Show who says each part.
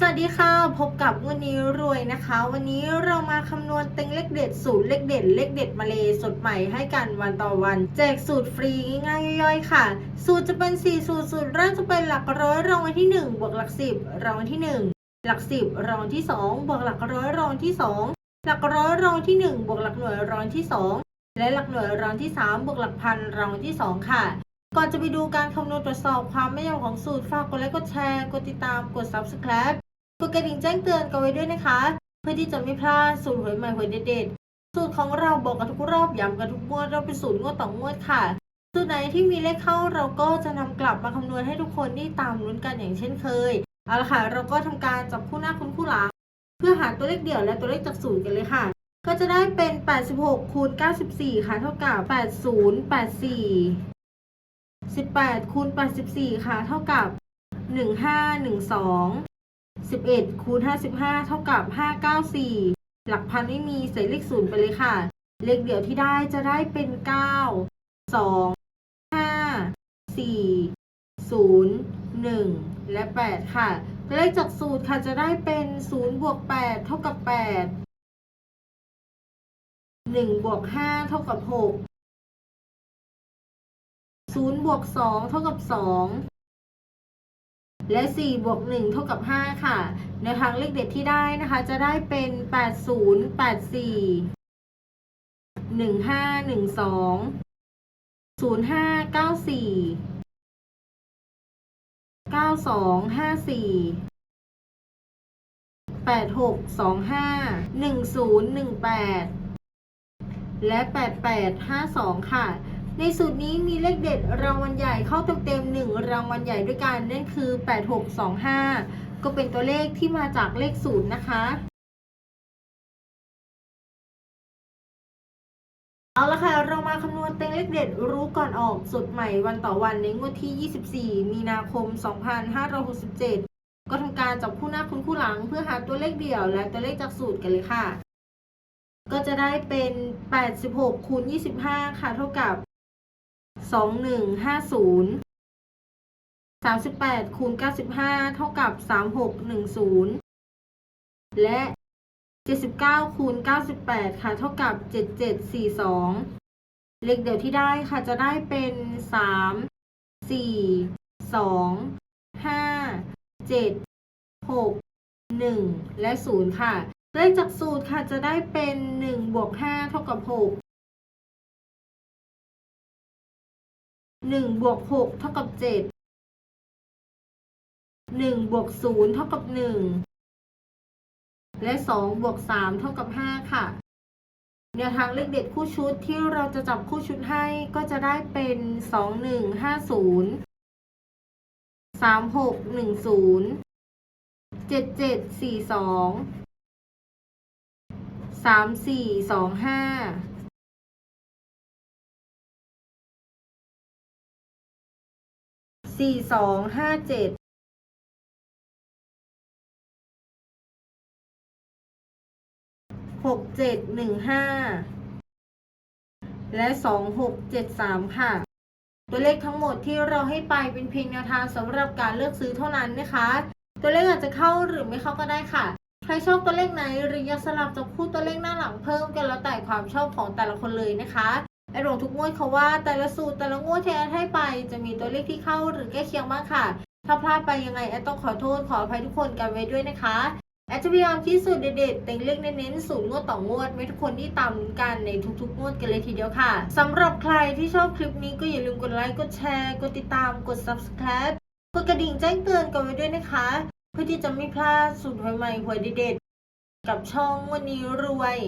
Speaker 1: สวัสดีค่ะ พบกับวันนี้รวยนะคะ วันนี้เรามาคำนวณเต็งเลขเด็ดสูตรเลขเด็ดเลขเด็ดมาเลยสดใหม่ให้กันวันต่อวัน แจกสูตรฟรีง่ายๆย่อยๆค่ะ สูตรจะเป็น 4 สูตรสูตรแรกจะเป็นหลักร้อยรางวัลที่ 1 บวกหลัก10รางวัลที่ 1 หลัก 10รางวัลที่ 2 บวกหลักร้อยรางวัลที่ 2 หลักร้อยรางวัลที่ 1 บวกหลักหน่วยรางวัลที่ 2 และหลักหน่วยรางวัลที่ 3 บวกหลักพันรางวัลที่ 2 ค่ะก่อนจะไปดูการคำนวณตรวจสอบความไม่ยาวของสูตร ฝากกดไลค์ กดแชร์ กดติดตาม กด subscribe กดกระดิ่งแจ้งเตือนกันไว้ด้วยนะคะ เพื่อที่จะไม่พลาดสูตรหวยใหม่หวยเด็ดๆสูตรของเราบอกกันทุกรอบย้ำกันทุกงวดเราเป็นสูตรงวดต่องวดค่ะสูตรไหนที่มีเลขเข้าเราก็จะนำกลับมาคำนวณให้ทุกคนได้ตามลุ้นกันอย่างเช่นเคยเอาละค่ะ เราก็ทำการจับคู่หน้าคุณคู่หลังเพื่อหาตัวเลขเดี่ยวและตัวเลขจากสูตรกันเลยค่ะ ก็จะได้เป็น 86คูณ94 ค่ะ เท่ากับ 8084 18คูณ84 ค่ะ เท่ากับ 1512 11คูณ55 เท่ากับ 594 หลักพันไม่มีใส่เลขศูนย์ไปเลยค่ะ เลขเดี่ยวที่ได้จะได้เป็น 9 2 5 4 0 1 และ 8 ค่ะ เลขจากสูตรค่ะจะได้เป็น 0 บวก 8 เท่ากับ 8 1บวก5เท่ากับ6 0บวก2เท่ากับ2 และ 4 บวก 1 เท่ากับ 5 ค่ะในวทางเลขเด็ดที่ได้นะคะ จะได้เป็น 80 84 15 12 05 94 92 54 86 25 10 18 และ 88 52 ค่ะ ในสูตรนี้มีเลขเด็ดรางวัลใหญ่เข้าเต็มๆหนึ่งรางวัลใหญ่ด้วยกันนั่นคือ 8625 ก็เป็นตัวเลขที่มาจากเลขสูตรนะคะเอาละค่ะ เรามาคำนวณเต็งเลขเด็ดรู้ก่อนออกสดใหม่วันต่อวันในงวดที่ 24 มีนาคม 2567 ก็ทำการจับคู่หน้าคุณคู่หลัง เพื่อหาตัวเลขเดี่ยวและตัวเลขจากสูตรกันเลยค่ะ ก็จะได้เป็น 86คูณ25 ค่ะ เท่ากับ 2150 38คูณ95เท่ากับ3610และ79คูณ98ค่ะ เท่ากับ7742เลขเดี่ยวที่ได้ค่ะจะได้เป็น3 4 2 5 7 6 1และ0ค่ะ เลขจากสูตรค่ะจะได้เป็น1บวก5เท่ากับ หนึ่งบวกหกเท่ากับเจ็ดหนึ่งบวกศูนย์เท่ากับหนึ่งและสองบวกสามเท่ากับห้าค่ะแนวทางเลขเด็ดคู่ชุดที่เราจะจับคู่ชุดให้ก็จะได้เป็นสองหนึ่งห้าศูนย์สามหกหนึ่งศูนย์เจ็ดเจ็ดสี่สองสามสี่สองห้า สี่สองห้าเจ็ดหกเจ็ดหนึ่งห้าและสองหกเจ็ดสามค่ะ ตัวเลขทั้งหมดที่เราให้ไปเป็นเพียงแนวทางสำหรับการเลือกซื้อเท่านั้นนะคะ ตัวเลขอาจจะเข้าหรือไม่เข้าก็ได้ค่ะใครชอบตัวเลขไหนหรืออยากสลับจับคู่ตัวเลขหน้าหลังเพิ่มกันแล้วแต่ความชอบของแต่ละคนเลยนะคะ ไอหลงทุกงวดเขาว่าแต่ละสูตรแต่ละงวดที่แอดให้ไป จะมีตัวเลขที่เข้าหรือใกล้เคียงบ้างค่ะ ถ้าพลาดไปยังไงแอดต้องขอโทษขออภัยทุกคนกันไว้ด้วยนะคะแอดจะพยายามที่สูตรเด็ดๆเต็งเลขเน้นๆสูตรงวดต่องวดไม่ทุกคนที่ตามกันในทุกๆงวดกันเลยทีเดียวค่ะสำหรับใครที่ชอบคลิปนี้ก็อย่าลืมกดไลค์กดแชร์กดติดตามกด subscribe กดกระดิ่งแจ้งเตือนกันไว้ด้วยนะคะ เพื่อที่จะไม่พลาดสูตรใหม่ๆหวยเด็ดๆกับช่องวันนี้รวย